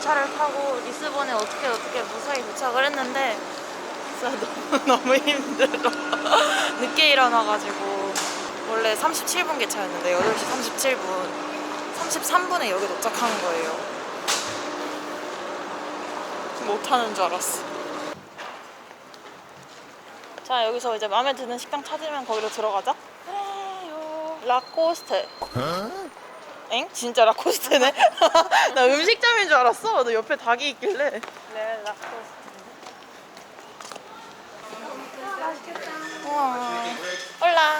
열차를 타고 리스본에 어떻게 어떻게 무사히 도착을 했는데 진짜 너무 너무 힘들어. 늦게 일어나가지고 원래 37분 개차였는데 8시 37분 33분에 여기 도착한 거예요. 못하는 줄 알았어. 자 여기서 이제 마음에 드는 식당 찾으면 거기로 들어가자. 그래요. 라코스테. 엥? 진짜 라코스테네? 나 음식점인 줄 알았어. 너 옆에 닭이 있길래. 네, 라코스테. 우와. 올라.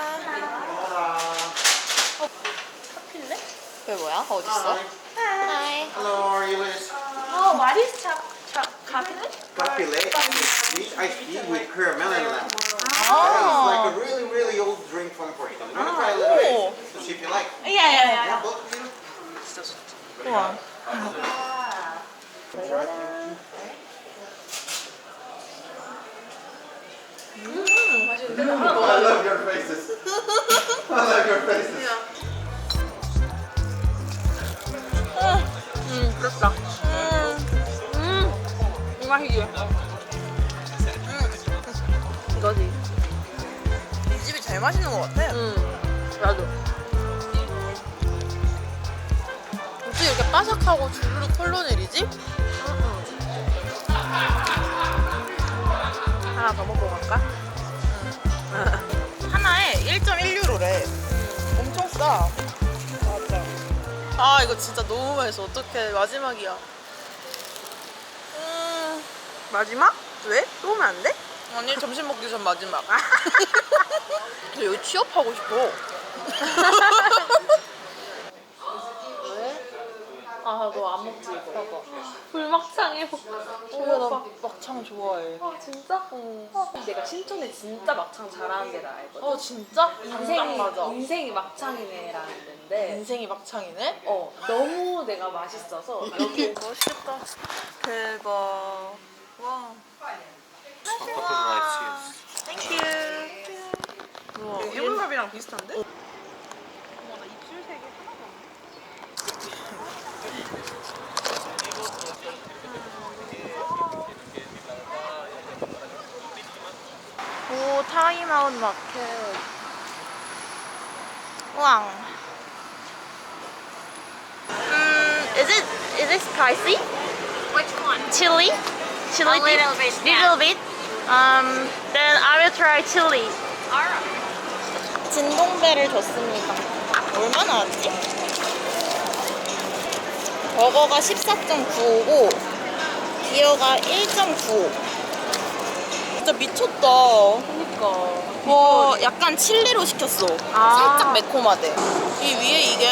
어, 커피인데? 그게 뭐야? 어딨어? 하이. Hello, how are you, Liz? 어, what is 차, 차, 카페? Coffee late. Sweet iced tea with caramel and lemon. That is 아. like a really, really old drink from Portugal. You want to try a little 오. bit? To see if you like. 야야야. Yeah, both of you? 우와. I love your faces. I love your faces. 음, 그렇다. 음, 음, 이 맛이지. 음, 이거지. 이 집이 제일 맛있는 것 같아. 음, 나도. 어떻게 이렇게 바삭하고 주르륵 흘러내리지? 하나 더 먹고 갈까? 맞아. 아 이거 진짜 너무 맛있어. 어떡해 마지막이야. 음, 마지막? 왜? 또 오면 안 돼? 아니 점심 먹기 전 마지막. 저 여기 취업하고 싶어. 아, 너안 먹지, 이거? 불막창에 나 막창 좋아해. 아, 진짜? 어. 내가 신촌에 진짜 막창 잘하는 데를 알거든. 어 진짜? 인생이, 인생이 맞아. 인생이 막창이네라는 데인데, 인생이 막창이네. 어, 너무 내가 맛있어서 여기 멋있다. 대박. 와. 땡큐. 우와. 해물밥이랑 비슷한데? 오 타임아웃 마켓. 왕. 음, is it is it spicy? Which one? Chili? Chili? A little bit, Little bit. Um, then I will try chili. Alright. 진동배를 줬습니다. 얼마나 왔지? 버거가 14.95고 기어가 1.95. 진짜 미쳤다. 약간 칠리로 시켰어. 아. 살짝 매콤하대. 이 위에 이게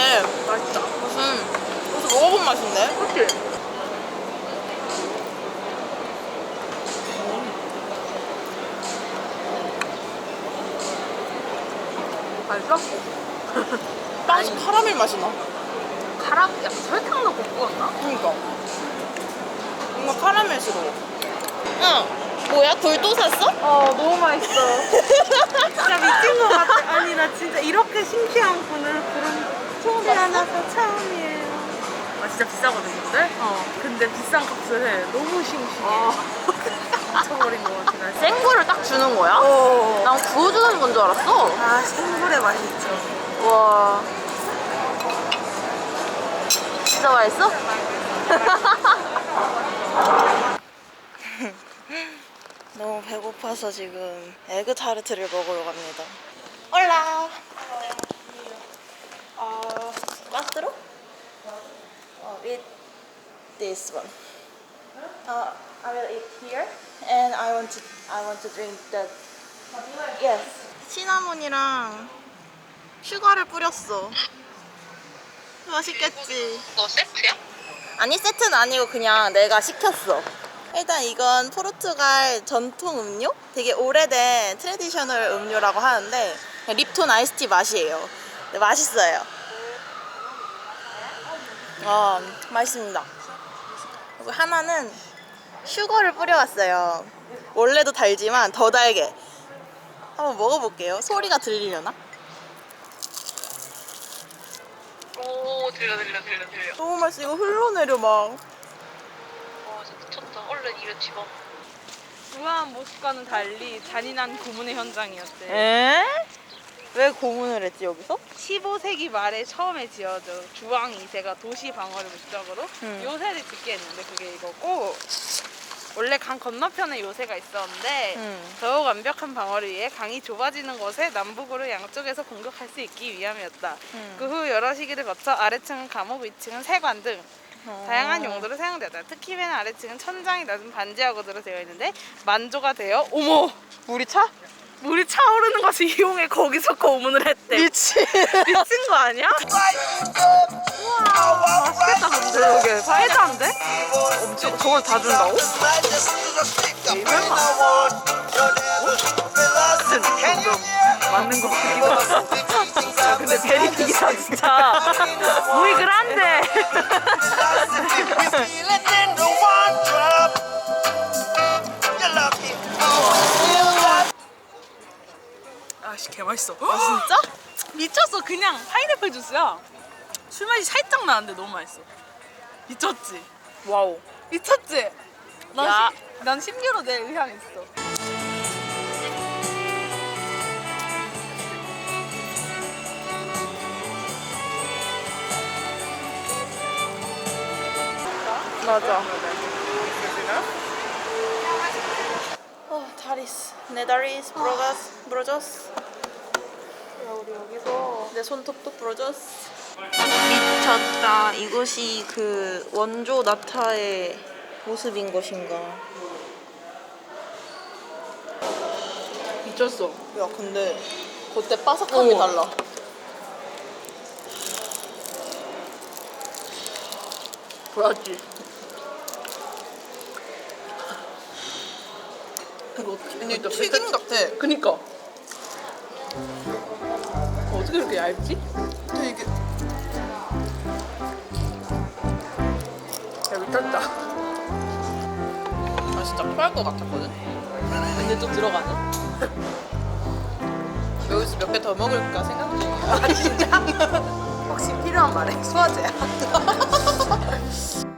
맛있다. 무슨 무슨 먹어본 맛인데? 그치? 맛있어? 빵이 카라멜 맛이 나. 가락, 약간 설탕 넣고 구웠나? 그러니까. 뭔가 카라멜스러워. 응. 뭐야? 돌도 샀어? 어, 너무 맛있어. 진짜 미친 것 같아. 아니, 나 진짜 이렇게 싱싱한 분을 부른 처음 태어나서 처음이에요. 아, 진짜 비싸거든, 근데? 어. 근데 비싼 값을 해. 너무 싱싱해. 미쳐버린 것 같아, 나 진짜. 생굴을 딱 주는 거야? 어. 난 구워주는 건 줄 알았어. 아, 생굴의 맛이 있죠. 와. 진짜 맛있어? 너무 배고파서 지금 에그 타르트를 먹으러 갑니다. 올라. 어, cuatro? 어, eat this one. Uh, I will eat here, and I want to I want to drink that. Yes. 시나몬이랑 슈가를 뿌렸어. 맛있겠지. 너 세트야? 아니 세트는 아니고 그냥 내가 시켰어. 일단 이건 포르투갈 전통 음료? 되게 오래된 트레디셔널 음료라고 하는데 립톤 아이스티 맛이에요. 네, 맛있어요. 아, 맛있습니다. 그리고 하나는 슈거를 뿌려왔어요. 원래도 달지만 더 달게. 한번 먹어볼게요. 소리가 들리려나? 오 들려 들려 들려 들려 너무 맛있어. 이거 흘러내려 막. 얼른 이거 집어. 우아한 모습과는 달리 잔인한 고문의 현장이었대. 에? 왜 고문을 했지 여기서? 15세기 말에 처음에 지어져 주왕 2세가 도시 방어를 목적으로 음. 요새를 짓게 했는데 그게 이거고 원래 강 건너편에 요새가 있었는데 음. 더욱 완벽한 방어를 위해 강이 좁아지는 곳에 남북으로 양쪽에서 공격할 수 있기 위함이었다. 음. 그 후 여러 시기를 거쳐 아래층은 감옥, 위층은 세관 등 어. 다양한 용도로 사용되었다. 특히 맨 아래층은 천장이 낮은 반지하고들로 되어 있는데 만조가 되어 어머 물이 차? 물이 차오르는 것을 이용해 거기서 고문을 했대. 미친. 미친 거 아니야? 우와 맛있겠다 근데 여기 파이다인데? 엄청 저걸 다 준다고? 맞는 거 같기도 하고 야, 근데 베리픽이다 진짜 muy grande 아씨 개 맛있어 아 진짜? 미쳤어 그냥 파인애플 주스야 술 맛이 살짝 나는데 너무 맛있어 미쳤지? 와우. 미쳤지? 난, 야. 심- 난 심리로 내 의향 있어 맞아. 어, 다리스. 내 다리스 부러졌어. 부러졌어. 여기서 내 손톱도 부러졌어. 미쳤다. 이것이 그 원조 나타의 모습인 것인가? 미쳤어 야, 근데 그때 바삭함이 어. 달라. 보였지? 이거 어떻게 근데 또 튀김 같아. 그니까 어떻게 이렇게 얇지? 되게 야 미쳤다 아 진짜 토할 것 같았거든. 근데 또 들어가네. 여기서 몇 개 더 먹을까 생각 중이야. 아 진짜? 혹시 필요한 말해 수화제야.